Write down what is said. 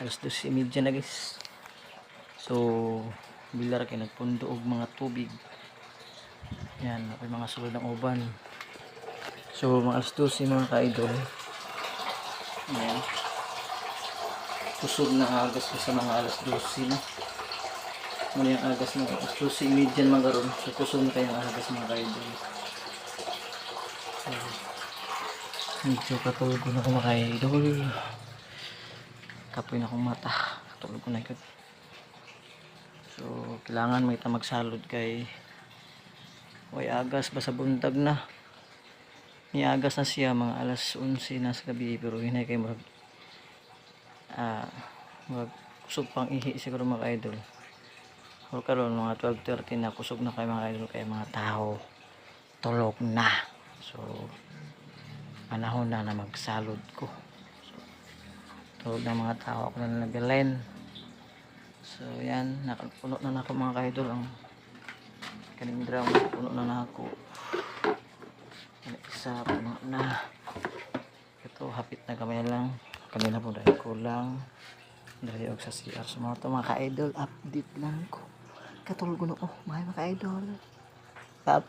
alas 12.30 na guys. So bilar kay nagpundo og mga tubig. Yan ako'y mga sulod ng uban. So mga alas 12 mga ka-idol yan. Kusog na agas ko sa mga alas 12 na. Muna yung agas na alas 12.30 mga karon so kusog na kayong agas mga ka-idol. So, medyo katulog na ako mga ka-idol kapoy na akong mata. Katulog ko na ikot so kailangan may tamag salod kay way agas. Basta buntag na. May agas na siya mga alas 11 na sa gabi. Pero hinay kay murag ah murag kusog pang ihi siguro mga idol. O karon mga 12.30 na kusog na kay mga idol kay mga tao. Tulog na. So panahon na na magsalod ko tulog ng mga tao. Ako na nagalen so yan. Nakapuno na ako mga kaidol. Ang kaning drum puno na na ako isa puno na. Ito hapit na kamay lang. Kanina po dahil kulang. Dahil sa CR so mga to mga ka-idol update lang ko. Katulog na oh mga ka-idol. Up